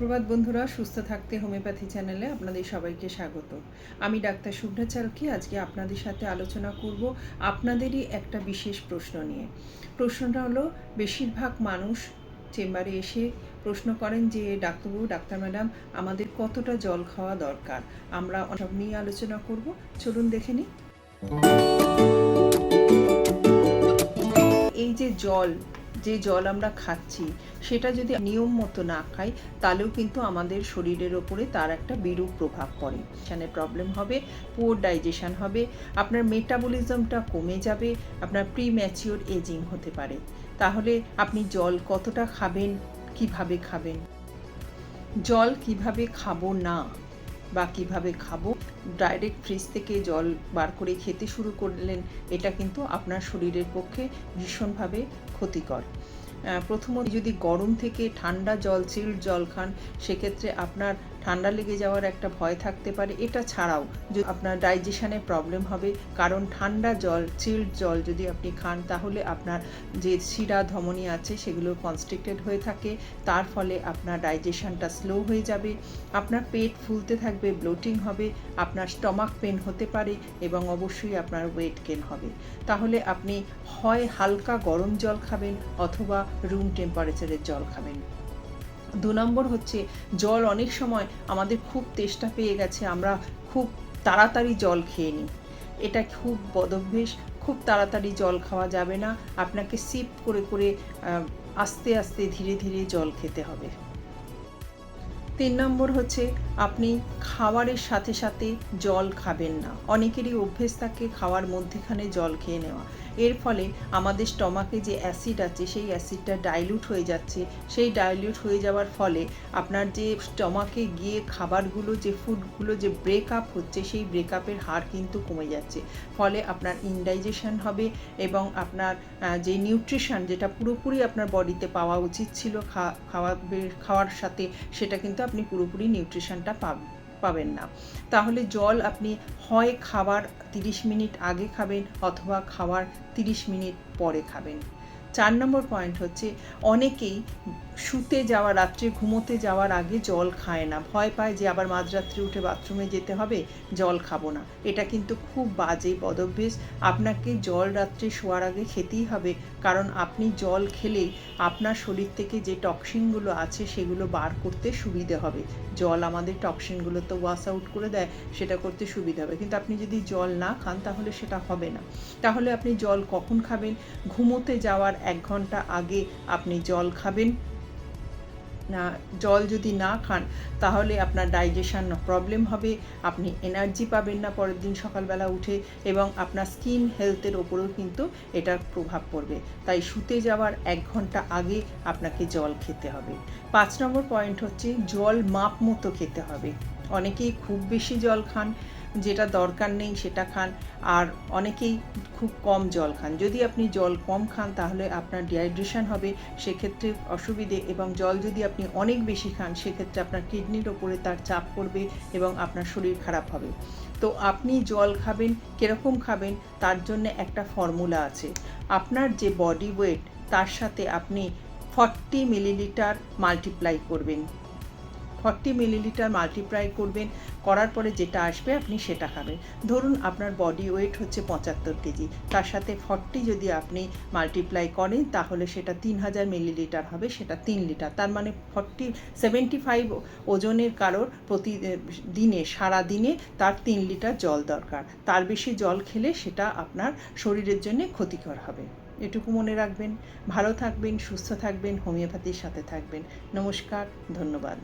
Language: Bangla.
সুপ্রভাত বন্ধুরা, সুস্থ থাকতে হোমিওপ্যাথি চ্যানেলে আপনাদের সবাইকে স্বাগত। আমি ডাক্তার শুভ্রা চারকি, আজকে আপনাদের সাথে আলোচনা করব আপনাদেরই একটা বিশেষ প্রশ্ন নিয়ে। প্রশ্নটা হলো, বেশিরভাগ মানুষ চেম্বারে এসে প্রশ্ন করেন যে, ডাক্তারবাবু, ডাক্তার ম্যাডাম, আমাদের কতটা জল খাওয়া দরকার? আমরা সব নিয়ে আলোচনা করব। চলুন দেখে নিই। এই যে জল যে জল আমরা খাচ্ছি, সেটা যদি নিয়ম মতো না খাই, তাহলেও কিন্তু আমাদের শরীরের ওপরে তার একটা বিরূপ প্রভাব পড়ে। সেখানে প্রবলেম হবে পুয়ার ডাইজেশান হবে, আপনার মেটাবলিজমটা কমে যাবে, আপনার প্রি ম্যাচিওর এজিং হতে পারে। তাহলে আপনি জল কতটা খাবেন, কীভাবে খাবেন? জল কীভাবে খাব না? বা কীভাবে খাব? ডাইরেক্ট ফ্রিজ থেকে জল বার করে খেতে শুরু করলেন, এটা কিন্তু আপনার শরীরের পক্ষে ভীষণভাবে ক্ষতিকর। প্রথমত যদি গরম থেকে ঠান্ডা জল চিল্ড জল খান, সেক্ষেত্রে আপনার ঠান্ডা লেগে যাওয়ার একটা ভয় থাকতে পারে, এটা ছাড়াও যদি আপনার ডাইজেশনে প্রবলেম হবে, কারণ ঠান্ডা জল চিল্ড জল যদি আপনি খান, তাহলে আপনার যে শিরা ধমনী আছে, সেগুলো কনস্ট্রিক্টেড হয়ে থাকে, তার ফলে আপনার ডাইজেশনটা স্লো হয়ে যাবে, আপনার পেট ফুলতে থাকবে ব্লোটিং হবে, আপনার স্টমাক পেন হতে পারে এবং অবশ্যই আপনার ওয়েট গেন হবে। তাহলে আপনি হয় হালকা গরম জল খাবেন অথবা রুম টেম্পারেচারের জল খাবেন। দু নম্বর হচ্ছে জল অনেক সময় আমাদের খুব তেষ্টা পেয়ে গেছে, আমরা খুব তাড়াতাড়ি জল খেয়ে নিই। এটা খুব বদভ্যেস, খুব তাড়াতাড়ি জল খাওয়া যাবে না, আপনাকে সিপ করে করে আস্তে আস্তে ধীরে ধীরে জল খেতে হবে। তিন নম্বর হচ্ছে আপনি খাবারের সাথে সাথে জল খাবেন না। অনেকেরই অভ্যেস থাকে খাওয়ার মধ্যেখানে জল খেয়ে নেওয়া। এর ফলে আমাদের স্টমাকে যে অ্যাসিড আছে, সেই অ্যাসিডটা ডাইলিউট হয়ে যাচ্ছে। সেই ডাইলিউট হয়ে যাওয়ার ফলে আপনার যে স্টমাকে গিয়ে খাবারগুলো, যে ফুডগুলো যে ব্রেকআপ হচ্ছে, সেই ব্রেকআপের হার কিন্তু কমে যাচ্ছে। ফলে আপনার ইনডাইজেশন হবে এবং আপনার যে নিউট্রিশন যেটা পুরোপুরি আপনার বডিতে পাওয়া উচিত ছিল খাওয়া খাওয়ার সাথে, সেটা কিন্তু আপনি পুরোপুরি নিউট্রিশনটা পাবেন। পাবেন না। তাহলে জল আপনি হয় খাবার তিরিশ মিনিট আগে খাবেন অথবা খাবার তিরিশ মিনিট পরে খাবেন। চার নম্বর পয়েন্ট হচ্ছে অনেকেই শুতে যাওয়া, রাত্রে ঘুমোতে যাওয়ার আগে জল খায় না। ভয় পায় যে আবার মাঝরাত্রে উঠে বাথরুমে যেতে হবে, জল খাব না। এটা কিন্তু খুব বাজে পদভ্যেস আপনাকে জল রাত্রে শোয়ার আগে খেতেই হবে, কারণ আপনি জল খেলেই আপনার শরীর থেকে যে টক্সিনগুলো আছে সেগুলো বার করতে সুবিধে হবে। জল আমাদের টক্সিনগুলো তো ওয়াশ আউট করে দেয়, সেটা করতে সুবিধা হবে। কিন্তু আপনি যদি জল না খান, তাহলে সেটা হবে না। তাহলে আপনি জল কখন খাবেন? ঘুমোতে যাওয়ার এক ঘণ্টা আগে আপনি জল খাবেন। না, জল যদি না খান, তাহলে আপনার ডাইজেশন প্রবলেম হবে, আপনি এনার্জি পাবেন না পরের দিন সকালবেলা উঠে এবং আপনার স্কিন হেলথের ওপরেও কিন্তু এটার প্রভাব পড়বে। তাই শুতে যাওয়ার এক ঘণ্টা আগে আপনাকে জল খেতে হবে। পাঁচ নম্বর পয়েন্ট হচ্ছে জল মাপ মতো খেতে হবে। অনেকেই খুব বেশি জল খান যেটা দরকার নেই সেটা খান। আর অনেকেই খুব কম জল খান। যদি আপনি জল কম খান, তাহলে আপনার ডিহাইড্রেশন হবে, সেক্ষেত্রে অসুবিধে। এবং জল যদি আপনি অনেক বেশি খান, সেক্ষেত্রে আপনার কিডনির ওপরে তার চাপ পড়বে এবং আপনার শরীর খারাপ হবে। তো আপনি জল খাবেন, কীরকম খাবেন, তার জন্য একটা ফর্মুলা আছে। আপনার যে বডি ওয়েট তার সাথে আপনি ফর্টি মিলিলিটার মাল্টিপ্লাই করবেন। ফর্টি মিলিলিটার মাল্টিপ্লাই করবেন, করার পরে যেটা আসবে আপনি সেটা খাবেন। ধরুন আপনার বডি ওয়েট হচ্ছে পঁচাত্তর কেজি, তার সাথে ফর্টি যদি আপনি মাল্টিপ্লাই করেন, তাহলে সেটা তিন হাজার মিলিলিটার হবে, সেটা তিন লিটার। তার মানে ফর্টি সেভেন্টি ফাইভ ওজনের কারোর প্রতি দিনে, সারা দিনে তার তিন লিটার জল দরকার। তার বেশি জল খেলে সেটা আপনার শরীরের জন্য ক্ষতিকর হবে। এটুকু মনে রাখবেন। ভালো থাকবেন, সুস্থ থাকবেন, হোমিওপ্যাথির সাথে থাকবেন। নমস্কার, ধন্যবাদ।